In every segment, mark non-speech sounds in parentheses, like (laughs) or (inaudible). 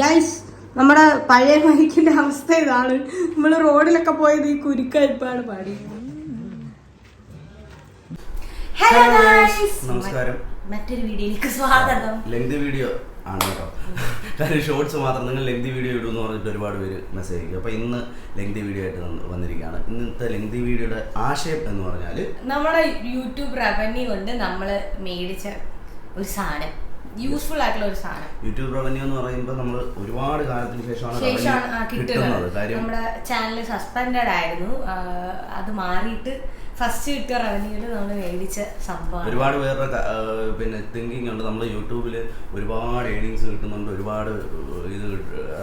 Guys നമ്മുടെ പഴയ മൈക്കിന്റെ അവസ്ഥ ഇതാണ്. നമ്മൾ റോഡിലൊക്കെ പോയത് ഈ കുരുക്കഴിപ്പാണ് പാടി. ഹലോ നമസ്കാരം. മറ്റൊരു വീഡിയോയിലേക്ക് സ്വാഗതം. ലെങ്ത് വീഡിയോ ആണ് കേട്ടോ. കാര്യം ഷോർട്സ് മാത്രം നിങ്ങൾ ലെങ്തി വീഡിയോ ഇടുമെന്ന് പറഞ്ഞിട്ട് ഒരുപാട് പേര് മെസ്സേജ് അയക്കും. അപ്പോൾ ഇന്ന് ലെങ്തി വീഡിയോ ആയിട്ട് വന്നിരിക്കുകയാണ്. ഇന്നത്തെ ലെങ്തി വീഡിയോയുടെ ആശയം എന്ന് പറഞ്ഞാൽ നമ്മുടെ യൂട്യൂബ് റവന്യൂ കൊണ്ട് നമ്മൾ മേടിച്ച ഒരു സാധനം. യൂസ്ഫുൾ ആയിട്ടുള്ള ഒരു സാധനം. യൂട്യൂബ് റവന്യൂ എന്ന് പറയുമ്പോൾ നമ്മൾ ഒരുപാട് കാലത്തിന് ശേഷമാണ് ശേഷമാണ് കിട്ടുന്നത്. നമ്മുടെ ചാനൽ സസ്പെൻഡഡ് ആയിരുന്നു. അത് മാറിയിട്ട് ഫസ്റ്റ് കിട്ടിയ റവന്യൂൽ നമ്മൾ മേടിച്ച സംഭവം ഒരുപാട് പേരുടെ പിന്നെ തിങ്കിങ് ഉണ്ട്. നമ്മൾ യൂട്യൂബിൽ ഒരുപാട് ഏണിങ്സ് കിട്ടുന്നുണ്ട്. ഒരുപാട് ഇത്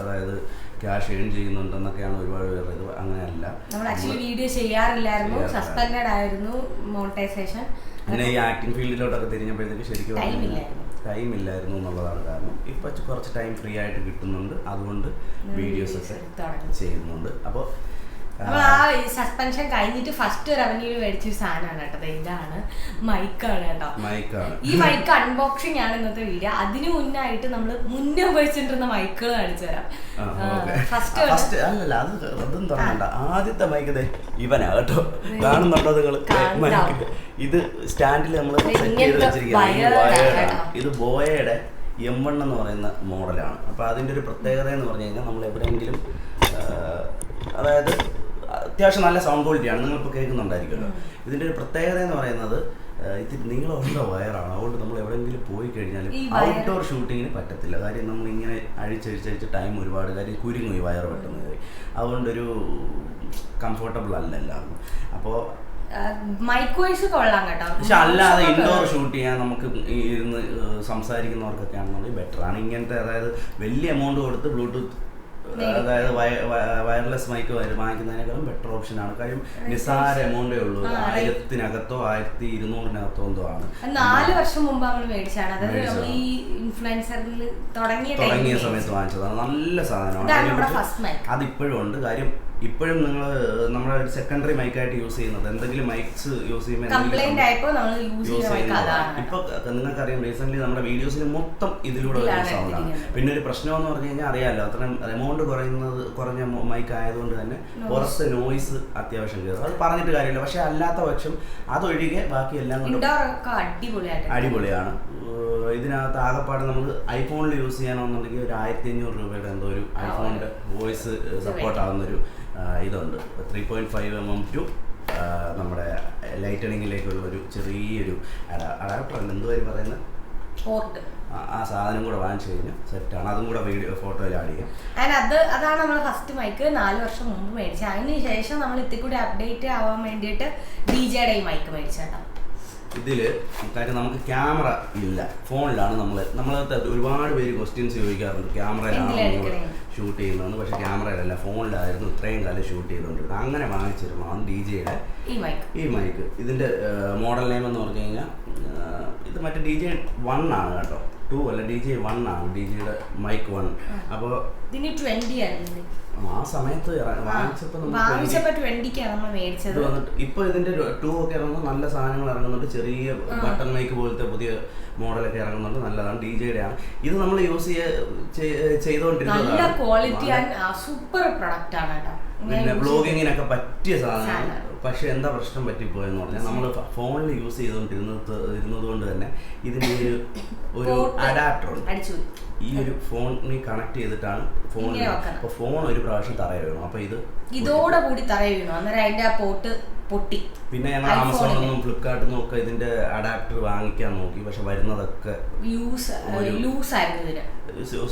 അതായത് ക്യാഷ് ഏൺ ചെയ്യുന്നുണ്ടെന്നൊക്കെയാണ് ഒരുപാട് പേരുടെ ഇത്. അങ്ങനെയല്ല. നമ്മൾ ആക്ച്വലി വീഡിയോ ചെയ്യാറില്ലായിരുന്നു. സസ്പെൻഡഡ് ആയിരുന്നു മോണിറ്റൈസേഷൻ പിന്നെ ഈ ആക്ടിംഗ് ഫീൽഡിലോട്ടൊക്കെ തിരിഞ്ഞപ്പോഴത്തേക്ക് ശരിക്കും. ടൈം ഇല്ലായിരുന്നു എന്നുള്ളതാണ് കാരണം. ഇപ്പൊ കുറച്ച് ടൈം ഫ്രീ ആയിട്ട് കിട്ടുന്നുണ്ട്. അതുകൊണ്ട് വീഡിയോസ് ഒക്കെ ചെയ്യുന്നുണ്ട്. അപ്പോൾ ആ സസ്പെൻഷൻ കഴിഞ്ഞിട്ട് ഫസ്റ്റ് റവന്യൂ മേടിച്ച ഒരു സാധനമാണ് കേട്ടോ. ഇതാണ്. മൈക്കാണ് കേട്ടോ. മൈക്കാണ് ഈ മൈക്ക് അൺബോക്സിംഗ് ആണ് ഇന്നത്തെ വീഡിയോ അതിനു മുന്നായിട്ട് നമ്മൾ മുന്നേ ഉപയോഗിച്ചിട്ടിരുന്ന മൈക്കുകൾ കാണിച്ചു തരാം. ഫസ്റ്റ് ഫസ്റ്റ് അല്ലല്ല അത് അതും തുടങ്ങണ്ട ആദ്യത്തെ മൈക്ക് ഇവനാ കേട്ടോ. കാണുന്നുണ്ടോ നിങ്ങൾ ഇത് സ്റ്റാൻഡിൽ നമ്മൾ സെറ്റ് ചെയ്ത്. ഇത് ബോയയുടെ എം വൺ എന്ന് പറയുന്ന മോഡലാണ്. അപ്പോൾ അതിന്റെ ഒരു പ്രത്യേകത എന്ന് പറഞ്ഞു കഴിഞ്ഞാൽ നമ്മൾ എവിടെയെങ്കിലും അതായത് അത്യാവശ്യം നല്ല സൗണ്ട് ക്വാളിറ്റിയാണ് നിങ്ങളിപ്പോൾ കേൾക്കുന്നുണ്ടായിരിക്കുമല്ലോ. ഇതിന്റെ ഒരു പ്രത്യേകത എന്ന് പറയുന്നത് ഇത്തിരി ഇത് നീളമുള്ള വയറാണ്. അതുകൊണ്ട് നമ്മൾ എവിടെയെങ്കിലും പോയി കഴിഞ്ഞാൽ ഔട്ട്ഡോർ ഷൂട്ടിങ്ങിന് പറ്റത്തില്ല. കാര്യം നമ്മൾ ഇങ്ങനെ അഴിച്ചഴിച്ചഴിച്ച് ടൈം ഒരുപാട് കാര്യം കുരുങ്ങും ഈ വയർ പെട്ടെന്ന് കയറി. അതുകൊണ്ടൊരു കംഫർട്ടബിൾ അല്ല എല്ലാവർക്കും. അപ്പോൾ കൊള്ളാം കേട്ടോ. പക്ഷെ അല്ലാതെ ഇൻഡോർ ഷൂട്ട് ചെയ്യാൻ നമുക്ക് ഇരുന്ന് സംസാരിക്കുന്നവർക്കൊക്കെ ആണെന്നുണ്ടെങ്കിൽ ബെറ്റർ ആണ്. ഇങ്ങനത്തെ അതായത് വലിയ എമൗണ്ട് കൊടുത്ത് ബ്ലൂടൂത്ത് അതായത് വയർലെസ് മൈക്ക് വാങ്ങിക്കുന്നതിനേക്കാളും ബെറ്റർ ഓപ്ഷൻ ആണ്. കാര്യം നിസ്സാര എമൗണ്ടേ ഉള്ളൂ. ആയിരത്തിനകത്തോ ആയിരത്തി ഇരുന്നൂറിനകത്തോ എന്തോ ആണ്. നാല് വർഷം മുമ്പ് നമ്മൾ മേടിച്ചാണ് അതായത് ഈ ഇൻഫ്ലുവൻസറിൽ തുടങ്ങിയ സമയത്ത് വാങ്ങിച്ചതാണ്. നല്ല സാധനമാണ്. അതിപ്പോഴും ഉണ്ട്. കാര്യം ഇപ്പോഴും നിങ്ങൾ നമ്മുടെ ഒരു സെക്കൻഡറി മൈക്കായിട്ട് യൂസ് ചെയ്യുന്നത്. എന്തെങ്കിലും മൈക്സ് യൂസ് ചെയ്യുമ്പോൾ യൂസ് ഇപ്പൊ നിങ്ങൾക്കറിയാം റീസെന്റ് നമ്മുടെ വീഡിയോസിന് മൊത്തം ഇതിലൂടെ വരുന്ന സൗണ്ടാണ് പിന്നെ ഒരു പ്രശ്നം എന്ന് പറഞ്ഞു കഴിഞ്ഞാൽ അറിയാമല്ലോ അത്രയും എമൗണ്ട് കുറയുന്നത് കുറഞ്ഞ മൈക്ക് ആയതുകൊണ്ട് തന്നെ. പുറത്ത് നോയ്സ് അത്യാവശ്യം കയറും അത് പറഞ്ഞിട്ട് കാര്യമില്ല. പക്ഷെ അല്ലാത്ത പക്ഷം അതൊഴികെ ബാക്കി എല്ലാം കൊണ്ട് അടിപൊളിയാണ്. ഇതിനകത്ത് ആകെപ്പാട് നമ്മൾ ഐഫോണിൽ യൂസ് ചെയ്യണമെന്നുണ്ടെങ്കിൽ ഒരു ആയിരത്തി അഞ്ഞൂറ് രൂപയുടെ എന്തോ ഒരു ഐഫോണിന്റെ വോയിസ് സപ്പോർട്ട് ആവുന്നൊരു ഇതുണ്ട്. Three point five M M to നമ്മുടെ ലൈറ്റണിങ്ങിലേക്കുള്ള ഒരു ചെറിയൊരു അഡാപ്റ്റർ അല്ല എന്തുവായി പറയുന്നത് ആ- സാധനം കൂടെ വാങ്ങിച്ചു കഴിഞ്ഞാൽ സെറ്റാണ് അതും കൂടെ വീഡിയോ ഫോട്ടോയിൽ ആഡ് ചെയ്യാം. ആൻഡ് അത് അതാണ് നമ്മൾ ഫസ്റ്റ് മൈക്ക് നാല് വർഷം മുമ്പ് മേടിച്ചത്. അതിന് ശേഷം നമ്മൾ ഇത്തിരി കൂടി അപ്ഡേറ്റ് ആവാൻ വേണ്ടിയിട്ട് ഡി ജെയുടെ ഈ മൈക്ക് മേടിച്ചേട്ടാ. ഇതിൽ കാര്യം നമുക്ക് ക്യാമറ ഇല്ല. ഫോണിലാണ് നമ്മൾ നമ്മളത്തെ ഒരുപാട് പേര് ക്വസ്റ്റ്യൻസ് ചോദിക്കാറുണ്ട്. ക്യാമറയിലാണ്? ഷൂട്ട് ചെയ്യുന്നതെന്ന്. പക്ഷെ ക്യാമറയിലല്ല ഫോണിലായിരുന്നു ഇത്രയും കാലം ഷൂട്ട് ചെയ്തുകൊണ്ടിരുന്നത്. അങ്ങനെ വാങ്ങിച്ചിരുന്നതാണ് ഡി ജെയുടെ ഈ മൈക്ക് ഇതിന്റെ മോഡൽ നെയിം എന്ന് പറഞ്ഞു കഴിഞ്ഞാൽ ഇത് മറ്റേ ഡി ജെ വൺ ആണ് കേട്ടോ. ടു അല്ല ഡി ജെ വൺ ആണ് ഡി ജെയുടെ മൈക്ക് വൺ അപ്പോൾ ഇതിന് ട്വന്റി ആയിരുന്നു ആ സമയത്ത് വാങ്ങിച്ചപ്പോൾ ട്വന്റിക്കാണ് നമ്മൾ മേടിച്ചത്. ഇപ്പൊ ഇതിന്റെ ടൂ ഒക്കെ ഇറങ്ങുമ്പോൾ നല്ല സാധനങ്ങൾ ഇറങ്ങുന്നുണ്ട്. ചെറിയ ബട്ടൺ മൈക്ക് പോലത്തെ പുതിയ മോഡലൊക്കെ ഇറങ്ങുന്നുണ്ട്. നല്ലതാണ്. ഡി ജെയുടെ ആണ് ഇത് നമ്മൾ യൂസ് നല്ല ക്വാളിറ്റി സൂപ്പർ പ്രൊഡക്റ്റ് ആണ് കേട്ടോ. പിന്നെ ബ്ലോഗിങ്ങിനൊക്കെ പറ്റിയ സാധനമാണ്. സാധനം. പക്ഷെ എന്താ പ്രശ്നം പറ്റിപ്പോയെന്ന് പറഞ്ഞാൽ നമ്മൾ ഫോണിൽ യൂസ് ചെയ്തുകൊണ്ടിരുന്നത് ഇരുന്നത് കൊണ്ട് തന്നെ ഇതിന് ഒരു ഒരു അഡാപ്റ്റർ ഈ ഒരു ഫോണിൽ കണക്ട് ചെയ്തിട്ടാണ് ഫോണിൽ അപ്പോൾ അപ്പൊ ഫോൺ ഒരു പ്രാവശ്യം തറയിൽ വീണു. അപ്പൊ ഇത് ഇതോടെ കൂടി തറ വീണു. അന്നേരം അതിന്റെ ആ പോട്ട് പൊട്ടി. പിന്നെ ഞങ്ങൾ ആമസോണിൽ നിന്നും ഫ്ലിപ്കാർട്ടിൽ നിന്നും ഒക്കെ ഇതിന്റെ അഡാപ്റ്റർ വാങ്ങിക്കാൻ നോക്കി. പക്ഷെ വരുന്നതൊക്കെ ഒരു- ലൂസ് ആയിരുന്നു ഇതിന്.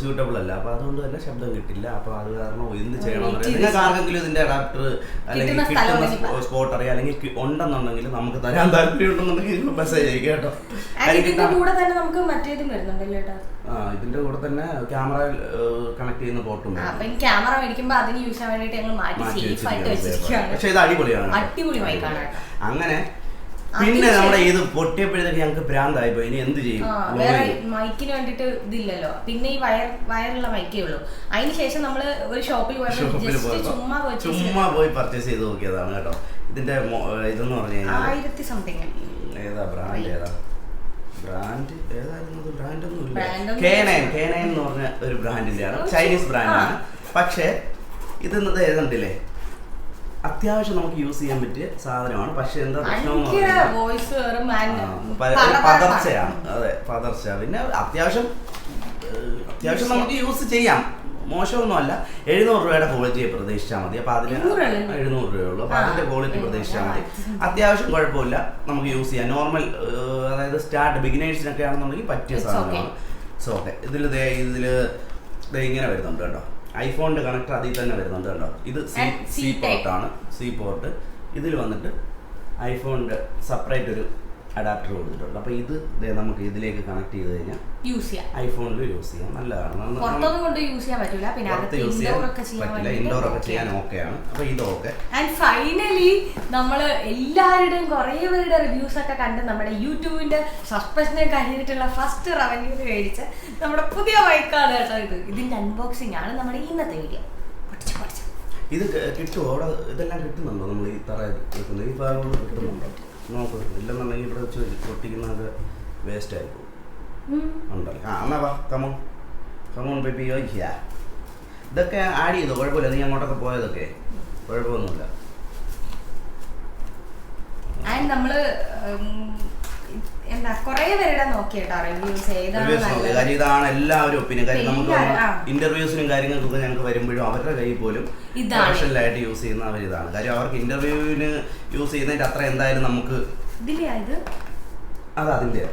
സ്യൂട്ടബിൾ അല്ല. അപ്പൊ അതുകൊണ്ട് തന്നെ ശബ്ദം കിട്ടില്ല. അപ്പൊ അത് കാരണം എന്ത് ചെയ്യണം നിങ്ങൾക്ക് ആർക്കെങ്കിലും ഇതിന്റെ അഡാപ്റ്റർ അല്ലെങ്കിൽ കിട്ടുന്ന സ്പോട്ട് അറിയാം. അല്ലെങ്കിൽ ഉണ്ടെന്നുണ്ടെങ്കിൽ നമുക്ക് തരാൻ താല്പര്യം ഉണ്ടെന്നുണ്ടെങ്കിൽ മെസ്സേജ് അയക്കുക കേട്ടോ. ഇതിന്റെ കൂടെ തന്നെ നമുക്ക് മറ്റേതും വരുന്നുണ്ടല്ലോ ആ ഇതിന്റെ കൂടെ തന്നെ ക്യാമറ കണക്ട് ചെയ്യുന്ന പോർട്ടും ക്യാമറ അതിന് യൂസ് ചെയ്യാൻ വേണ്ടിയിട്ട് ഞങ്ങൾ മാറ്റി ഇത് അടിപൊളിയാണ്. അങ്ങനെ പിന്നെ നമ്മുടെ ഇത് പൊട്ടിയപ്പോഴത്തേക്ക് ഞങ്ങൾക്ക് ഭ്രാന്തായി പോയി ഇനി എന്ത് ചെയ്യും? വേറെ മൈക്കിന് വേണ്ടിട്ട് ഇതില്ലല്ലോ. പിന്നെ ഈ വയർ വയറുള്ള മൈക്കേ ഉള്ളൂ. അതിന് ശേഷം നമ്മൾ ഒരു ഷോപ്പിൽ പോയപ്പോൾ ചുമ്മാ purchase ചുമ്മാ പോയി പർച്ചേസ് ചെയ്ത് നോക്കിയതാണ് കേട്ടോ. ഇതിന്റെ ഇതെന്ന് പറഞ്ഞു. കഴിഞ്ഞാൽ ആയിരത്തി സംതിങ് ഏതാ ബ്രാൻഡ് ഏതാ? ബ്രാൻഡ് ഏതായിരുന്നു ബ്രാൻഡ് ഒന്നും ഇല്ല. Brand ഒന്നും കെ ഇല്ല. നയൻ കെ നയൻ എന്ന് പറഞ്ഞ ഒരു ബ്രാൻഡിന്റെ ആണ് ചൈനീസ്. ബ്രാൻഡാണ് പക്ഷേ ഇത് ഏതുണ്ടല്ലേ ഏതുണ്ടില്ലേ അത്യാവശ്യം നമുക്ക് യൂസ് ചെയ്യാൻ പറ്റിയ സാധനമാണ്. പക്ഷെ എന്താ പ്രശ്നം പതർച്ചയാണ്. അതെ പതർച്ച പിന്നെ അത്യാവശ്യം അത്യാവശ്യം നമുക്ക് യൂസ് ചെയ്യാം. മോശമൊന്നുമല്ല. എഴുന്നൂറ് രൂപയുടെ ക്വാളിറ്റിയെ പ്രതീക്ഷിച്ചാൽ മതി. അപ്പൊ അതിന്? എഴുന്നൂറ് രൂപയുള്ളൂ അപ്പൊ അതിന്റെ ക്വാളിറ്റി. പ്രതീക്ഷിച്ചാൽ മതി. അത്യാവശ്യം കുഴപ്പമില്ല. നമുക്ക് യൂസ് ചെയ്യാം. നോർമൽ അതായത് സ്റ്റാർട്ട് ബിഗിനേഴ്സിനൊക്കെ ആണെന്നുണ്ടെങ്കിൽ പറ്റിയ സാധനമാണ്. സോ ഓക്കെ ഇതിൽ ഇതിൽ ഇങ്ങനെ വരുന്നുണ്ട് കേട്ടോ. ഐഫോണിന്റെ കണക്ടർ അതിൽ തന്നെ വരുന്നുണ്ട് കണ്ടോ? ഇത് സി പോർട്ട് ആണ് സി പോർട്ടാണ് സി പോർട്ട് ഇതിൽ വന്നിട്ട് ഐഫോണിന്റെ സെപ്പറേറ്റ് ഒരു അഡാപ്റ്റർ കൊടുത്തിട്ടുണ്ട്. അപ്പോൾ ഇത് നമുക്ക് ഇതിലേക്ക് കണക്ട് ചെയ്ത് കഴിഞ്ഞാൽ യൂസ് ചെയ്യാം. ഐഫോണിൽ യൂസ് ചെയ്യാം. നല്ലതാണ്. പുറത്തൊന്നും കൊണ്ട് യൂസ് ചെയ്യാൻ പറ്റില്ല പിന്നെ അകത്ത് യൂസ് ചെയ്യാൻ പറ്റില്ല. ഇൻഡോർ ഒക്കെ ചെയ്യാൻ ഓക്കെയാണ് അപ്പോൾ ഇത് ഓക്കെ ആൻഡ് ഫൈനലി നമ്മൾ എല്ലാവരുടെയും കുറേ പേരുടെ റിവ്യൂസ് ഒക്കെ കണ്ട് നമ്മുടെ യൂട്യൂബിന്റെ സസ്പെൻഷനെ കഴിഞ്ഞിട്ടുള്ള ഫസ്റ്റ് റവന്യൂ മേടിച്ച് നമ്മുടെ പുതിയ ബൈക്കാണ് കേട്ടോ ഇത്. ഇതിന്റെ അൺബോക്സിംഗ് ആണ് നമ്മുടെ ഇന്നത്തെ വീഡിയോ പഠിച്ചു പഠിച്ചു. ഇത് കിട്ടുമോ അവിടെ ഇതെല്ലാം കിട്ടുന്നുണ്ടോ? നമ്മൾ ഈ തറ വെക്കുന്നത് ഈ ഭാഗങ്ങൾ കിട്ടുന്നുണ്ടോ? നോക്ക് ഇല്ലെന്നുണ്ടെങ്കിൽ ഇവിടെ വെച്ച് പൊട്ടിക്കുന്നത് വേസ്റ്റ് ആയി പോകും ഉണ്ടല്ലോ. ആ എന്നാ വാ കമോൺ കമോൺ ബേബി യോയ്ക്കാ ഇതൊക്കെ ആഡ് ചെയ്തു? കുഴപ്പമില്ല. നീ അങ്ങോട്ടൊക്കെ പോയതൊക്കെ. കുഴപ്പമൊന്നുമില്ല. ആൻഡ് നമ്മൾ കുറേ പേരുടെ റിവ്യൂസ് ഏതാണ് ഇതാണ് എല്ലാവരും ഒപ്പീനിയൻ. കാര്യം നമുക്ക്. ഇന്റർവ്യൂസിനും കാര്യങ്ങൾക്കൊക്കെ ഞങ്ങൾക്ക് വരുമ്പോഴും അവരുടെ കയ്യിൽ പോലും. പ്രൊഫഷണലായിട്ട് യൂസ് ചെയ്യുന്ന അവർ ഇതാണ് കാര്യം അവർക്ക് ഇന്റർവ്യൂവിന് യൂസ് ചെയ്യുന്നതിന്റെ അത്ര എന്തായാലും നമുക്ക് അത് അതിന്റെ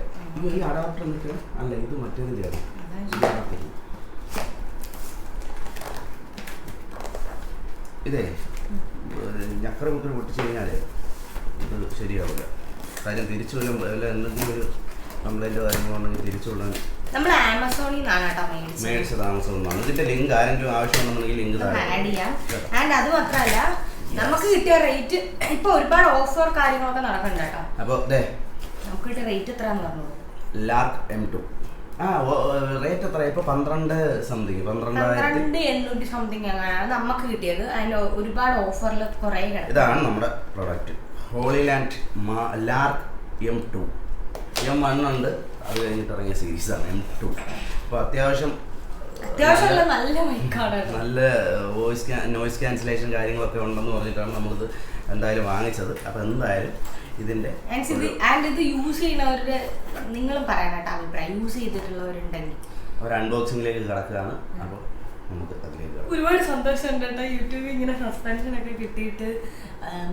ഈ അഡാപ്റ്റർ അല്ല ഇത് മറ്റേതിന്റെ ഇതേ ഞക്കറ പൊട്ടിച്ചു കഴിഞ്ഞാൽ കഴിഞ്ഞാലേ ഇത് ശരിയാവില്ല. കാര്യം തിരിച്ചു വല്ല വല്ല എന്തെങ്കിലും ഒരു കാര്യങ്ങൾ കാര്യങ്ങളുണ്ടെങ്കിൽ തിരിച്ചു വിടാൻ നമ്മൾ ആമസോണിൽ നിന്നാണ് കേട്ടോ മേടിച്ചത്. മേടിച്ച താമസം ഒന്നാണ് ഇതിന്റെ ലിങ്ക് ആരെങ്കിലും ആവശ്യമുണ്ടെന്നുണ്ടെങ്കിൽ ലിങ്ക് ആഡ് ചെയ്യാം. ആൻഡ് അത് മാത്രമല്ല നമുക്ക് കിട്ടിയ റേറ്റ് ഇപ്പൊ ഒരുപാട് ഓഫർ കാര്യങ്ങളൊക്കെ നടക്കുന്നുണ്ട് കേട്ടോ. അപ്പോൾ ദേ നമുക്ക് കിട്ടിയ റേറ്റ് എത്രയാന്ന് പറഞ്ഞത് ലാർക്ക് എം ടു ആ റേറ്റ് എത്ര ഇപ്പൊ പന്ത്രണ്ട് സംതിങ് പന്ത്രണ്ട് എണ്ണൂറ്റി സംതിങ് അങ്ങനെയാണ് നമുക്ക് കിട്ടിയത്. ഒരുപാട് ഓഫറിൽ കുറെ ഇതാണ് നമ്മുടെ product Holy Land Lark M two. M one ഉണ്ട് അത് കഴിഞ്ഞിട്ട് ഇറങ്ങിയ സീരീസാണ് എം ടു. അപ്പോൾ അത്യാവശ്യം നല്ല വോയിസ് നോയിസ് ക്യാൻസലേഷൻ കാര്യങ്ങളൊക്കെ ഉണ്ടെന്ന് പറഞ്ഞിട്ടാണ് നമ്മളിത് എന്തായാലും വാങ്ങിച്ചത്. അപ്പോൾ എന്തായാലും ഇതിന്റെ ആൻഡ് ഇത് യൂസ് ചെയ്യുന്നവരുടെ നിങ്ങളും പറയാനായിട്ട് കേട്ടോ അഭിപ്രായം. യൂസ് ചെയ്തിട്ടുള്ളവരുണ്ടെങ്കിൽ. ഒരു അൺബോക്സിങ്ങിലേക്ക് കിടക്കുകയാണ്. അപ്പോൾ ഒരുപാട് സന്തോഷമുണ്ട് കേട്ടോ. യൂട്യൂബിൽ ഇങ്ങനെ സസ്പെൻഷൻ ഒക്കെ കിട്ടിയിട്ട്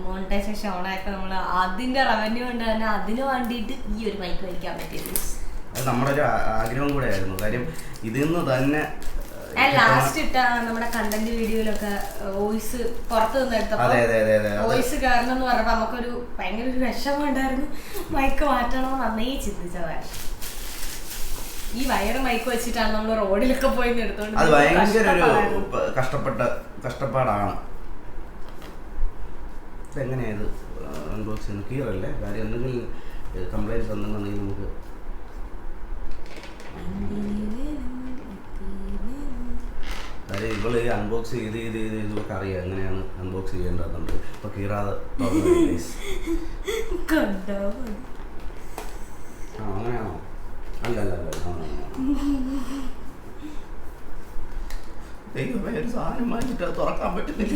മോണിറ്റൈസേഷൻ ഓണായപ്പോൾ നമ്മൾ അതിന്റെ റവന്യൂ കൊണ്ട് തന്നെ അതിന് വേണ്ടിയിട്ട് ഈ ഒരു മൈക്ക് വയ്ക്കാൻ പറ്റിയത്. അത് നമ്മുടെ ഒരു ആഗ്രഹം കൂടെ ആയിരുന്നു. കാര്യം ഇതിൽ നിന്ന് തന്നെ ലാസ്റ്റ് ഇട്ട നമ്മുടെ കണ്ടന്റ് വീഡിയോയിലൊക്കെ വോയിസ് പുറത്തു നിന്ന് അതെ അതെ അതെ അതെ വോയിസ് കാരണം എന്ന് പറഞ്ഞപ്പോ നമുക്കൊരു ഭയങ്കര ഒരു വിഷമം ഉണ്ടായിരുന്നു. മൈക്ക് മാറ്റണമെന്ന് നന്നേ ചിന്തിച്ചതാണ് ഈ വയറ് മൈക്ക് വെച്ചിട്ടാണ് നമ്മൾ റോഡിലൊക്കെ പോയി എടുത്തോണ്ട് അത് ഭയങ്കര ഒരു കഷ്ടപ്പെട്ട കഷ്ടപ്പാടാണ്. എങ്ങനെയത് ഇത് അൺബോക്സ് ചെയ്യുന്നത്? കീറല്ലേ കാര്യം എന്തെങ്കിലും കംപ്ലൈന്റ്സ് ഉണ്ടെന്നുണ്ടെങ്കിൽ നമുക്ക് കാര്യം ഇവൾ അൺബോക്സ് ചെയ്ത് ചെയ്ത് ചെയ്ത് ഇതൊക്കെ അറിയാം എങ്ങനെയാണ് അൺബോക്സ് ചെയ്യേണ്ടതുണ്ട് ഇപ്പൊ കീറാതെ. (laughs) കണ്ടോ? ആ അങ്ങനെയാണോ? അല്ല അല്ല അല്ല ആ, ആ, ആ. ദൈവമേ ഒരു സാധനം വാങ്ങിച്ചിട്ട് അത് തുറക്കാൻ പറ്റുന്നില്ല?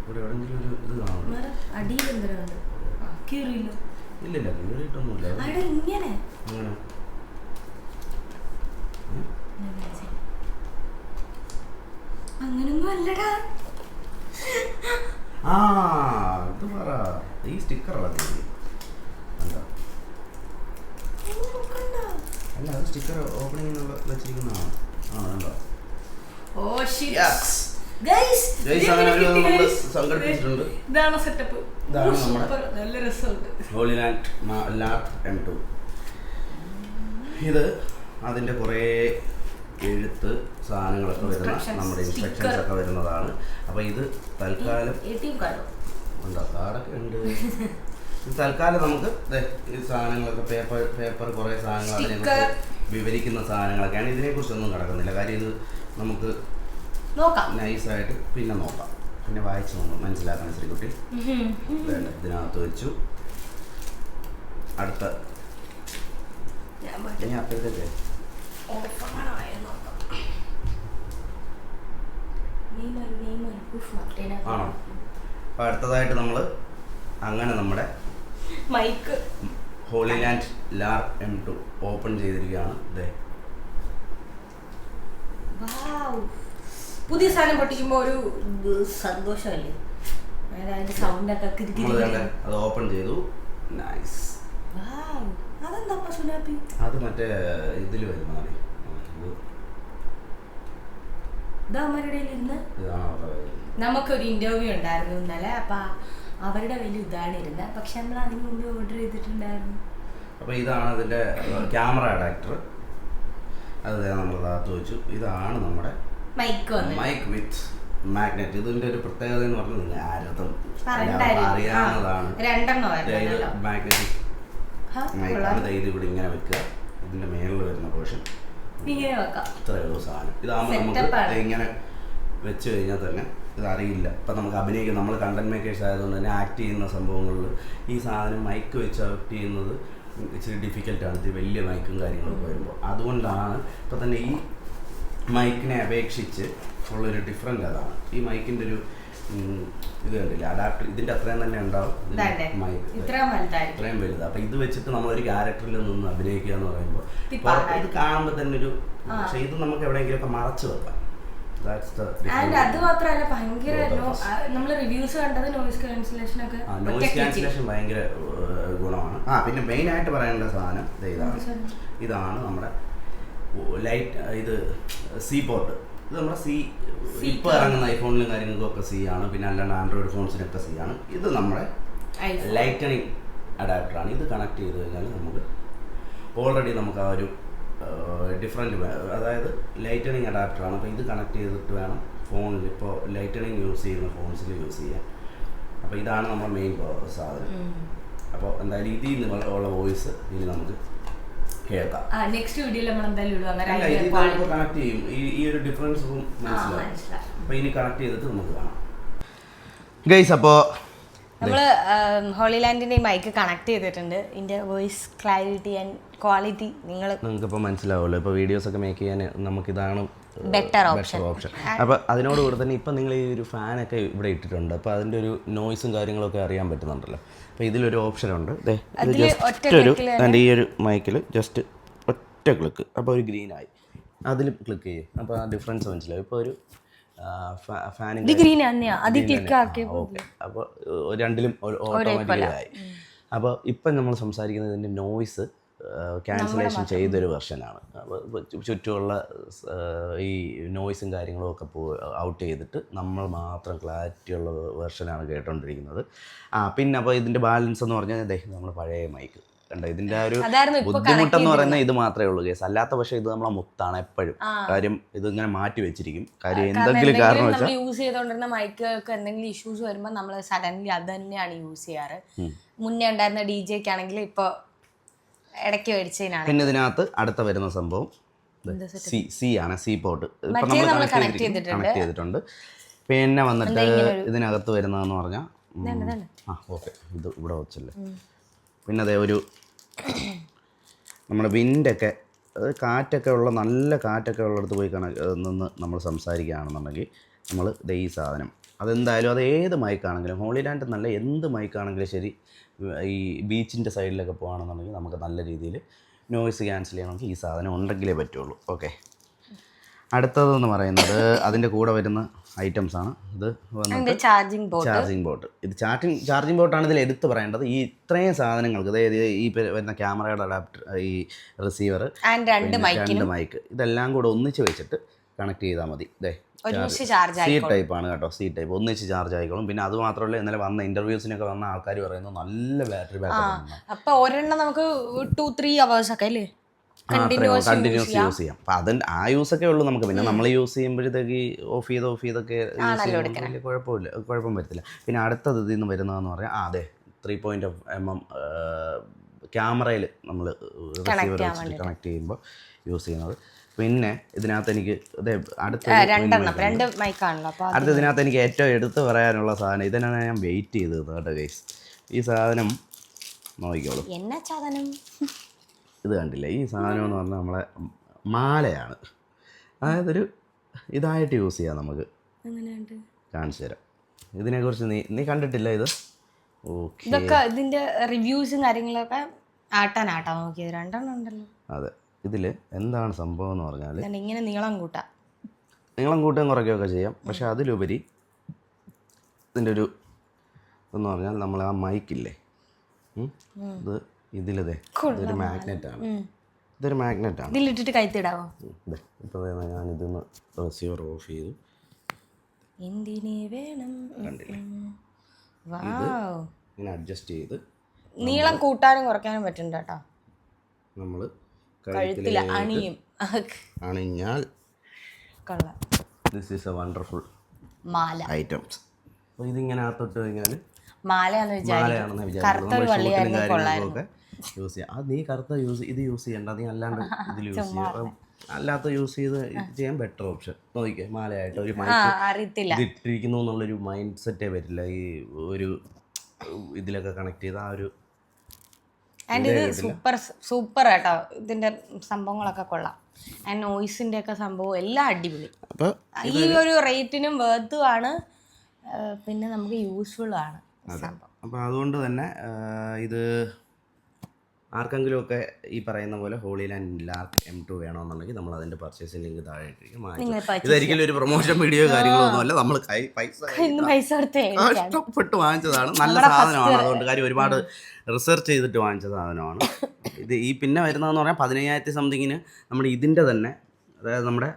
ഇവിടെ എവിടെങ്കിലും ഒരു ഇത് ഇല്ലില്ല കീറിയിട്ടൊന്നുമില്ല. ഇങ്ങനെ. അങ്ങനെ അങ്ങനൊന്നും അല്ലടാ. ആ ഇത് പറ. ഈ സ്റ്റിക്കർ എന്താ കണ്ടോ? അല്ല അത് സ്റ്റിക്കർ ഓപ്പണിങ്ങിനുള്ള വെച്ചിരിക്കുന്നതാണ് ആ കണ്ടോ ഓ shit. Yes. Guys, Guys, ഇത് അങ്ങനെ ഒരു കിട്ടി, നമ്മൾ guys. സംഘടിപ്പിച്ചിട്ടുണ്ട്. ഇതാണ് സെറ്റപ്പ് നല്ല രസമുണ്ട്. ഇത് അതിന്റെ കുറേ എഴുത്ത് സാധനങ്ങളൊക്കെ വരുന്ന നമ്മുടെ ഇൻസ്ട്രക്ഷൻസ് ഒക്കെ വരുന്നതാണ്. അപ്പോൾ ഇത് തൽക്കാലം ഉണ്ടോ? കാർഡൊക്കെ ഉണ്ട്. (laughs) ഇത് തൽക്കാലം നമുക്ക് ഈ സാധനങ്ങളൊക്കെ പേപ്പർ പേപ്പർ കുറേ സാധനങ്ങൾ Sticker. വിവരിക്കുന്ന സാധനങ്ങളൊക്കെയാണ്. ഇതിനെക്കുറിച്ചൊന്നും കിടക്കുന്നില്ല. കാര്യം ഇത് നമുക്ക് നോക്കാം. നൈസായിട്ട് പിന്നെ നോക്കാം. പിന്നെ വായിച്ചു നോക്കാം. മനസ്സിലാക്കണം ശ്രീകുട്ടി ഇതിനകത്ത് വെച്ചു. അടുത്ത. ഇനി അപ്പോഴത്തേക്ക്. ആണോ? അപ്പൊ അടുത്തതായിട്ട് നമ്മൾ അങ്ങനെ നമ്മുടെ mic. Holy Land Lark M two open ചെയ്തിരിക്കുകയാണ് ഇതേ. പുതിയ സാധനം പൊട്ടിക്കുമ്പോ ഒരു സന്തോഷമല്ലേ? അതായത് സൗണ്ട് ഒക്കെ അത് ഓപ്പൺ ചെയ്തു. നൈസ്. അതെന്താ സുനാപ്പി? അത് മറ്റേ ഇതിൽ കയ്യിൽ. നമുക്കൊരു ഇന്റർവ്യൂ ഉണ്ടായിരുന്നു ഇന്നലെ. അപ്പൊ അവരുടെ വലിയ ഇതാണ് ഇരുന്നത് പക്ഷെ നമ്മൾ അതിന് മുമ്പ് ഓർഡർ ചെയ്തിട്ടുണ്ടായിരുന്നു. അപ്പോൾ ഇതാണ് അതിന്റെ ക്യാമറ അഡാപ്റ്റർ അത് നമ്മൾ അകത്ത് വെച്ചു. ഇതാണ് നമ്മുടെ മൈക്ക് മൈക്ക് വിത്ത് മാഗ്നറ്റ് ഇതിന്റെ ഒരു പ്രത്യേകത എന്ന് പറഞ്ഞാൽ നിങ്ങൾ ആരതും. അറിയാവുന്നതാണ്. മാഗ്നറ്റിക് മൈക്കാണ് ഇത് ഇവിടെ ഇങ്ങനെ വെക്കുക. ഇതിന്റെ മേളിൽ വരുന്ന പോർഷൻ ഇത്രയേ ഉള്ളൂ സാധനം. ഇതാകുമ്പോൾ നമുക്ക് ഇങ്ങനെ വെച്ച് കഴിഞ്ഞാൽ തന്നെ ഇതറിയില്ല. ഇപ്പം നമുക്ക് അഭിനയിക്കും നമ്മൾ കണ്ടന്റ് മേക്കേഴ്സ് ആയതുകൊണ്ട് തന്നെ ആക്ട് ചെയ്യുന്ന സംഭവങ്ങളിൽ ഈ സാധനം മൈക്ക് വെച്ച് ആക്ട് ചെയ്യുന്നത് ഇച്ചിരി ഡിഫിക്കൽട്ടാണ് ഇത് വലിയ മൈക്കും കാര്യങ്ങളൊക്കെ വരുമ്പോൾ. അതുകൊണ്ടാണ് ഇപ്പം തന്നെ ഈ മൈക്കിനെ അപേക്ഷിച്ച് ഉള്ളൊരു ഡിഫറന്റ് അതാണ്. ഈ മൈക്കിന്റെ ഒരു ഇത് കണ്ടില്ല? അഡാപ്റ്റ് ഇതിന്റെ അത്രയും തന്നെ ഉണ്ടാവും. മൈക്ക് ഇത്രയും വലുത്. അപ്പൊ ഇത് വെച്ചിട്ട് നമ്മളൊരു ക്യാരക്ടറിൽ നിന്ന് അഭിനയിക്കുക എന്ന് പറയുമ്പോൾ ഇത് കാണുമ്പോൾ തന്നെ ഒരു പക്ഷേ ഇത് നമുക്ക് എവിടെയെങ്കിലും ഒക്കെ മറച്ചു വെക്കാം. And difference. അത് മാത്രമല്ല ഭയങ്കര Both of us. നമ്മൾ റിവ്യൂസ് കണ്ടത് നോയിസ് ക്യാൻസലേഷൻ ഒക്കെ ആ നോയിസ് ഒറ്റയ്ക്ക് ക്യാൻസലേഷൻ ഭയങ്കര ഏർ, ഗുണമാണ്. ആ പിന്നെ മെയിൻ ആയിട്ട് പറയാനുള്ള സാധനം ഇതാണ്? ഇതാണ് നമ്മുടെ ലൈറ്റ് ഇത് സി പോർട്ട് ഇത് നമ്മുടെ സി C ഇപ്പോൾ ഇറങ്ങുന്ന ഐഫോണിലും കാര്യങ്ങൾക്കും ഒക്കെ സി ആണ്. പിന്നെ അല്ലാണ്ട് ആൻഡ്രോയിഡ് ഫോൺസിനൊക്കെ സി ആണ്. ഇത് നമ്മുടെ ലൈറ്റണിങ് ലൈറ്റണിങ് അഡാപ്റ്ററാണ് ഇത് കണക്ട് ചെയ്ത് കഴിഞ്ഞാൽ നമുക്ക് ഓൾറെഡി നമുക്ക് ആ ഒരു ഡിഫറെന്റ് അതായത് ലൈറ്റണിങ് അഡാപ്റ്ററാണ് അപ്പോൾ ഇത് കണക്ട് ചെയ്തിട്ട് വേണം ഫോണിൽ ഇപ്പോൾ ലൈറ്റണിങ് യൂസ് ചെയ്യുന്ന ഫോൺസിൽ യൂസ് ചെയ്യാൻ. അപ്പോൾ ഇതാണ് നമ്മുടെ മെയിൻ സാധനം. അപ്പോൾ എന്തായാലും ഇതിൽ നിന്ന് ഉള്ള വോയിസ് ഇനി നമുക്ക് കേൾക്കാം. നെക്സ്റ്റ് വീഡിയോയിൽ നമ്മൾ എന്തായാലും കണക്ട് ചെയ്യും. ഈ ഒരു ഡിഫറൻസ് മനസ്സിലാവും. അപ്പോൾ ഇനി കണക്ട് ചെയ്തിട്ട് നമുക്ക് കാണാം. ഗൈസ് അപ്പോൾ നമ്മൾ ഹോളി ലാൻഡിന്റെ മൈക്ക് കണക്ട് ചെയ്തിട്ടുണ്ട്. ഇതിന്റെ വോയിസ് ക്ലാരിറ്റി ആൻഡ് ക്വാളിറ്റി നിങ്ങൾ നിങ്ങൾക്കിപ്പോൾ മനസ്സിലാവുമല്ലോ. ഇപ്പോൾ വീഡിയോസ് ഒക്കെ മേക്ക് ചെയ്യാൻ നമുക്കിതാണ് ഇതാണ് ബെറ്റർ ഓപ്ഷൻ അപ്പോൾ അതിനോട് കൂടെ തന്നെ ഇപ്പം നിങ്ങൾ ഈ ഒരു ഫാനൊക്കെ ഇവിടെ ഇട്ടിട്ടുണ്ട്. അപ്പോൾ അതിന്റെ ഒരു നോയ്സും കാര്യങ്ങളൊക്കെ അറിയാൻ പറ്റുന്നുണ്ടല്ലോ. അപ്പോൾ ഇതിലൊരു ഓപ്ഷൻ ഉണ്ട്. ജസ്റ്റ് ഒരു എന്റെ ഈ ഒരു മൈക്കിൽ ജസ്റ്റ് ഒറ്റ ക്ലിക്ക് അപ്പോൾ ഒരു ഗ്രീൻ ആയി. അതിൽ ക്ലിക്ക് ചെയ്യും. അപ്പോൾ ആ ഡിഫറൻസ് മനസ്സിലാവും ഇപ്പോൾ ഒരു ഫാനിന്റെ ഓക്കെ. അപ്പോൾ രണ്ടിലും ഓട്ടോമാറ്റിക് ആയി. അപ്പോൾ ഇപ്പം നമ്മൾ സംസാരിക്കുന്നത് ഇതിന്റെ നോയിസ് ക്യാൻസലേഷൻ ചെയ്തൊരു വെർഷനാണ് അപ്പോൾ ചുറ്റുമുള്ള ഈ നോയിസും കാര്യങ്ങളും ഒക്കെ പോ ഔട്ട് ചെയ്തിട്ട് നമ്മൾ മാത്രം ക്ലാരിറ്റി ഉള്ള വെർഷനാണ് കേട്ടോണ്ടിരിക്കുന്നത്. ആ പിന്നെ അപ്പോൾ ഇതിന്റെ ബാലൻസ് എന്ന് പറഞ്ഞാൽ അദ്ദേഹം നമ്മൾ പഴയ മൈക്ക് കണ്ടോ? ഇതിന്റെ ആ ഒരു ബുദ്ധിമുട്ടെന്ന് പറയുന്നത് ഇത് മാത്രമേ ഉള്ളൂ കേസ് അല്ലാത്ത പക്ഷെ ഇത് നമ്മളെ മുത്താണ് എപ്പോഴും. കാര്യം ഇത് ഇങ്ങനെ മാറ്റി വെച്ചിരിക്കും. കാര്യം എന്തെങ്കിലും കാരണം വെച്ചാൽ യൂസ് ചെയ്തോണ്ടിരുന്ന മൈക്കുകൾക്ക് എന്തെങ്കിലും ഇഷ്യൂസ് വരുമ്പോൾ നമ്മൾ സഡൻലി അത് തന്നെയാണ് യൂസ് ചെയ്യാറ്. മുന്നേ ഉണ്ടായിരുന്ന ഡി ജെക്ക് ആണെങ്കിൽ ഇപ്പൊ ഇടയ്ക്ക് മേടിച്ചതിനാണ്. പിന്നെ ഇതിനകത്ത് അടുത്ത വരുന്ന സംഭവം സി സി ആണ് സി പോർട്ട് ഇപ്പം നമ്മൾ. കണക്ട് ചെയ്തിട്ടുണ്ട്. പിന്നെ വന്നിട്ട് ഇതിനകത്ത് വരുന്നതെന്ന് പറഞ്ഞാൽ ആ ഓക്കെ ഇത് ഇവിടെ വെച്ചല്ലേ. പിന്നെ അതേ ഒരു നമ്മുടെ വിൻഡൊക്കെ അത് കാറ്റൊക്കെ ഉള്ള നല്ല കാറ്റൊക്കെ ഉള്ളിടത്ത് പോയി കണ നിന്ന് നമ്മൾ സംസാരിക്കുകയാണെന്നുണ്ടെങ്കിൽ നമ്മൾ ദേ ഈ സാധനം. അതെന്തായാലും അത് ഏത് മൈക്കാണെങ്കിലും ഹോളിലാൻഡ് നല്ല എന്ത് മൈക്കാണെങ്കിലും ശരി ഈ ബീച്ചിന്റെ സൈഡിലൊക്കെ പോകുകയാണെന്നുണ്ടെങ്കിൽ നമുക്ക് നല്ല രീതിയിൽ നോയ്സ് ക്യാൻസൽ ചെയ്യണമെങ്കിൽ ഈ സാധനം ഉണ്ടെങ്കിലേ പറ്റുള്ളൂ. ഓക്കെ. അടുത്തതെന്ന് പറയുന്നത് അതിന്റെ കൂടെ വരുന്ന ഐറ്റംസ് ആണ്. ഇത് ചാർജിങ് ബോർഡ് ചാർജിങ് ബോർഡ് ഇത് ചാർജിങ് ചാർജിങ് ബോട്ടാണ് ഇതിൽ എടുത്തു പറയേണ്ടത്. ഈ ഇത്രയും സാധനങ്ങൾക്ക് അതായത് ഈ വരുന്ന ക്യാമറയുടെ അഡാപ്റ്റർ ഈ റിസീവർ രണ്ട് മൈക്ക് ഇതെല്ലാം കൂടെ ഒന്നിച്ച് വെച്ചിട്ട് കണക്ട് ചെയ്താൽ മതി. ഇതേ സി ടൈപ്പ് ആണ് കേട്ടോ സി ടൈപ്പ് ഒന്നിച്ച് ചാർജ് ആയിക്കോളും. പിന്നെ അത് മാത്രമല്ല ഇന്നലെ വന്ന ഇന്റർവ്യൂസിനൊക്കെ വന്ന ആൾക്കാർ പറയുന്നത് നല്ല ബാറ്ററി ബാക്കപ്പ് അപ്പൊ ഒരെണ്ണം നമുക്ക് ടു ത്രീ അവേഴ്സ് ഒക്കെ അല്ലേ? കണ്ടിന്യൂസ് യൂസ് ചെയ്യാം. അപ്പം അതിന്റെ ആ യൂസ് ഒക്കെ ഉള്ളൂ നമുക്ക്. പിന്നെ നമ്മൾ യൂസ് ചെയ്യുമ്പോഴത്തേക്ക് ഓഫ് ചെയ്ത് ഓഫ് ചെയ്തൊക്കെ യൂസ് ചെയ്യുമ്പോൾ വലിയ കുഴപ്പമില്ല. കുഴപ്പം വരത്തില്ല. പിന്നെ അടുത്തത് ഇതിൽ നിന്ന് വരുന്നതെന്ന് പറഞ്ഞാൽ ആ അതെ ത്രീ പോയിന്റ് എം എം ക്യാമറയിൽ നമ്മൾ റിസീവർ വെച്ചിട്ട് കണക്ട് ചെയ്യുമ്പോൾ യൂസ് ചെയ്യുന്നത്. പിന്നെ ഇതിനകത്ത് എനിക്ക് അതെ അടുത്ത അടുത്ത ഇതിനകത്ത് എനിക്ക് ഏറ്റവും എടുത്തു പറയാനുള്ള സാധനം ഇതിനാണ് ഞാൻ വെയിറ്റ് ചെയ്തത് കേട്ടോ ഗൈസ് ഈ സാധനം നോക്കിക്കോളൂ. എന്നാ സാധനം? ഇത് കണ്ടില്ല. ഈ സാധനം എന്ന് പറഞ്ഞാൽ നമ്മളെ മാലയാണ്. അതായത് ഒരു ഇതായിട്ട് യൂസ് ചെയ്യാം നമുക്ക്. കാണിച്ചു തരാം. ഇതിനെക്കുറിച്ച് നീ നീ കണ്ടിട്ടില്ല ഇത്? ഓക്കെ. ഇതൊക്കെ ഇതിന്റെ റിവ്യൂസും കാര്യങ്ങളൊക്കെ ആട്ടാനാട്ടാ നോക്കിയത്. രണ്ടെണ്ണം ഉണ്ടല്ലോ. അതെ. ഇതിൽ എന്താണ് സംഭവം എന്ന് പറഞ്ഞാൽ ഇങ്ങനെ നീളം കൂട്ടാം. നീളം കൂട്ടുകയും കുറയ്ക്കുകയൊക്കെ ചെയ്യാം. പക്ഷെ അതിലുപരി ഇതിന്റെ ഒരു എന്ന് പറഞ്ഞാൽ നമ്മൾ ആ മൈക്കില്ലേ? ഇത് ഇതിലതേ ഇതൊരു മാഗ്നറ്റാണ് ഇതൊരു മാഗ്നറ്റാണ് ഇതിലിട്ടിട്ട് കൈത്തിടാവോ? ഇപ്പോൾ ഞാൻ ഇതൊന്ന് റിസീവർ ഓഫ് ചെയ്തു. എന്തിനെ വേണം? ഇങ്ങനെ അഡ്ജസ്റ്റ് ചെയ്ത് നീളം കൂട്ടാനും കുറയ്ക്കാനും പറ്റുന്നുണ്ട് കേട്ടോ നമ്മൾ കഴുത്തിൽ അണിയും. അണിഞ്ഞാൽ കൊള്ളാം. ദിസ് ഈസ് എ വണ്ടർഫുൾ മാല. ഐറ്റംസ് അപ്പോൾ ഇതിങ്ങനെ അകത്തോട്ട് കഴിഞ്ഞാൽ വിചാരിക്കും മാലയാണെന്ന് വിചാരിക്കുന്നത് കറുത്തൊരു വള്ളിയായിരുന്നു കാര്യങ്ങൾക്കൊക്കെ യൂസ് ചെയ്യാം. അത് നീ കറുത്ത യൂസ് ഇത് യൂസ് ചെയ്യണ്ട. നീ അല്ലാണ്ട് ഇതിൽ യൂസ് ചെയ്യാം. അപ്പം അല്ലാത്ത യൂസ് ചെയ്ത് ചെയ്യാൻ ബെറ്റർ ഓപ്ഷൻ നോക്കിക്കേ മാലയായിട്ട് ഒരു അറിയത്തില്ല. ഇത് ഇട്ടിരിക്കുന്നു എന്നുള്ളൊരു മൈൻഡ് സെറ്റേ വരില്ല. ഈ ഒരു ഇതിലൊക്കെ കണക്ട് ചെയ്ത ആ ഒരു ആൻഡ് ഇത് സൂപ്പർ സൂപ്പർ കേട്ടോ ഇതിന്റെ സംഭവങ്ങളൊക്കെ കൊള്ളാം. ആൻഡ് നോയ്സിന്റെ ഒക്കെ സംഭവം എല്ലാം അടിപൊളി. അപ്പോൾ ഈ ഒരു റേറ്റിനും വേർത്തുമാണ് പിന്നെ നമുക്ക് യൂസ്ഫുൾ ആണ് സംഭവം. അപ്പോൾ അതുകൊണ്ട് തന്നെ ഇത് ആർക്കെങ്കിലും ഒക്കെ ഈ പറയുന്ന പോലെ holy land lark M two വേണമെന്നുണ്ടെങ്കിൽ നമ്മൾ അതിന്റെ പർച്ചേസിംഗ് ലിങ്ക് താഴെ ഇട്ടിരിക്കും. ഇതൊരിക്കലും ഒരു പ്രൊമോഷൻ വീഡിയോ കാര്യങ്ങളൊന്നും അല്ല നമ്മൾ പൈസ ഇഷ്ടപ്പെട്ട്. വാങ്ങിച്ചതാണ്. നല്ല സാധനമാണ്. അതുകൊണ്ട് കാര്യം ഒരുപാട് റിസർച്ച് ചെയ്തിട്ട് വാങ്ങിച്ച സാധനമാണ്. ഇത് ഈ പിന്നെ വരുന്നതെന്ന് പറഞ്ഞാൽ പതിനയ്യായിരത്തി സംതിങ്ങിന് നമ്മൾ ഇതിന്റെ തന്നെ അതായത് നമ്മുടെ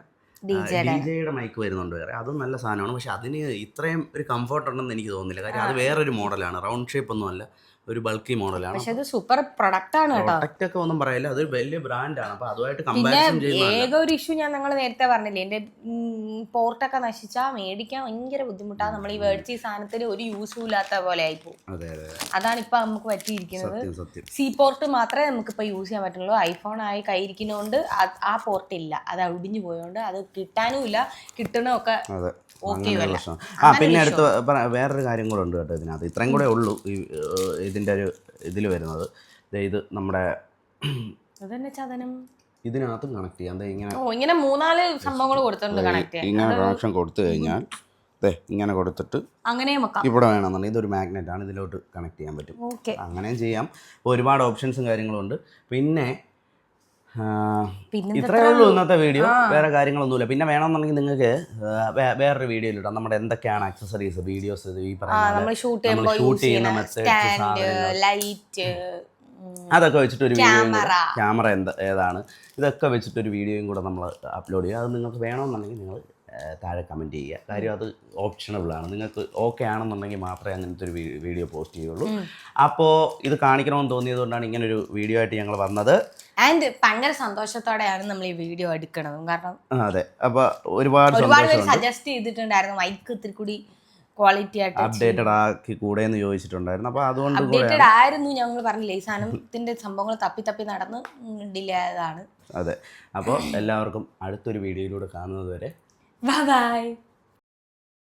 ഡിജയുടെ മൈക്ക് വരുന്നുണ്ട് വേറെ. അതും നല്ല സാധനമാണ്. പക്ഷെ അതിന് ഇത്രയും ഒരു കംഫർട്ട് ഉണ്ടെന്ന് എനിക്ക് തോന്നുന്നില്ല. കാര്യം അത് വേറൊരു മോഡലാണ് റൗണ്ട് ഷേപ്പ് ഒന്നും അല്ല ഒരു ബൾക്കി മോഡലാണ് പക്ഷെ അത് സൂപ്പർ പ്രൊഡക്റ്റ് ആണ് കേട്ടോ. പ്രൊഡക്റ്റ് ഒക്കെ ഒന്നും പറയില്ല. അതൊരു വലിയ ബ്രാൻഡാണ് അപ്പോൾ അതുമായിട്ട് കമ്പാരിസൺ ചെയ്യുന്നത് ഏക ഒരു ഇഷ്യൂ ഞാൻ നിങ്ങൾ നേരത്തെ പറഞ്ഞില്ലേ? എന്റെ പോർട്ടൊക്കെ നശിച്ചാൽ മേടിക്കാൻ ഭയങ്കര ബുദ്ധിമുട്ടാണ്. നമ്മൾ ഈ മേടിച്ച ഈ സാധനത്തിന് ഒരു യൂസും ഇല്ലാത്ത പോലെ ആയി പോകും അതെ അതെ. അതാണ് ഇപ്പൊ നമുക്ക് പറ്റിയിരിക്കുന്നത്. സി പോർട്ട് മാത്രമേ നമുക്ക് ഇപ്പൊ യൂസ് ചെയ്യാൻ പറ്റുള്ളൂ. ഐഫോൺ ആയി കയ്യിരിക്കുന്നതുകൊണ്ട് അത് ആ പോർട്ട് ഇല്ല. അത് ഒടിഞ്ഞു പോയതുകൊണ്ട് അത് കിട്ടാനും ഇല്ല കിട്ടണമൊക്കെ അങ്ങനെ. പ്രശ്നം. ആ പിന്നെ അടുത്ത് വേറൊരു കാര്യം കൂടെ ഉണ്ട് കേട്ടോ ഇതിനകത്ത്. ഇത്രയും കൂടെ ഉള്ളൂ ഈ ഇതിന്റെ ഒരു ഇതിൽ വരുന്നത്. ഇത് നമ്മുടെ ഇതിനകത്തും കണക്ട് ചെയ്യാം. ഇങ്ങനെ ഇങ്ങനെ മൂന്നാൽ സംഭവങ്ങൾ കൊടുത്തിട്ടുണ്ട് കണക്ട് ഇങ്ങനെ കണക്ഷൻ കൊടുത്തു കഴിഞ്ഞാൽ ഇങ്ങനെ കൊടുത്തിട്ട് അങ്ങനെയും വെക്കാം. ഇവിടെ വേണമെന്നുണ്ടെങ്കിൽ ഇതൊരു മാഗ്നറ്റ് ആണ് ഇതിലോട്ട് കണക്ട് ചെയ്യാൻ പറ്റും. അങ്ങനെയും ചെയ്യാം. ഒരുപാട് ഓപ്ഷൻസും കാര്യങ്ങളും ഉണ്ട്. പിന്നെ ഇത്രയേ ഉള്ളൂ ഇന്നത്തെ വീഡിയോ. വേറെ കാര്യങ്ങളൊന്നുമില്ല. പിന്നെ വേണമെന്നുണ്ടെങ്കിൽ നിങ്ങൾക്ക് വേറൊരു വീഡിയോ ഇടാം. നമ്മുടെ എന്തൊക്കെയാണ് ആക്സസറീസ് വീഡിയോസ് ഈ പറയുന്ന ഷൂട്ട് ചെയ്യുന്ന ലൈറ്റ് അതൊക്കെ വെച്ചിട്ട് ഒരു വീഡിയോ ക്യാമറ എന്താ ഏതാണ്? ഇതൊക്കെ വെച്ചിട്ട് ഒരു വീഡിയോയും കൂടെ നമ്മൾ അപ്ലോഡ് ചെയ്യുക അത് നിങ്ങൾക്ക് വേണമെന്നുണ്ടെങ്കിൽ നിങ്ങൾ താഴെ കമന്റ് ചെയ്യുക. കാര്യം അത് ഓപ്ഷണബിൾ ആണ്. നിങ്ങൾക്ക് ഓക്കെ ആണെന്നുണ്ടെങ്കിൽ മാത്രമേ അങ്ങനത്തെ ഒരു വീഡിയോ പോസ്റ്റ് ചെയ്യുള്ളൂ അപ്പോൾ ഇത് കാണിക്കണമെന്ന് തോന്നിയത് കൊണ്ടാണ് ഇങ്ങനെ ഒരു വീഡിയോ ആയിട്ട് ഞങ്ങൾ വന്നത്. ആൻഡ് ഭയങ്കര സന്തോഷത്തോടെയാണ് നമ്മൾ ഈ വീഡിയോ എടുക്കുന്നത് കാരണം അതെ. അപ്പോൾ ഒരുപാട് ഒരുപാട് പേര് സജസ്റ്റ് ചെയ്തിട്ടുണ്ടായിരുന്നു. മൈക്ക് ഇത്തിരി കൂടി ക്വാളിറ്റി ആയിട്ട് അപ്ഡേറ്റഡ് ആക്കി കൂടെ എന്ന് ചോദിച്ചിട്ടുണ്ടായിരുന്നു. അപ്പോൾ അതുകൊണ്ട് അപ്ഡേറ്റഡ് ആയിരുന്നു ഞങ്ങൾ പറഞ്ഞില്ലേ. ഈ സാധനത്തിന്റെ സംഭവങ്ങൾ തപ്പി തപ്പി നടന്ന് ഡിലേ ആയതാണ്. അതെ. അപ്പോൾ എല്ലാവർക്കും അടുത്തൊരു വീഡിയോയിലൂടെ കാണുന്നത് വരെ Bye bye.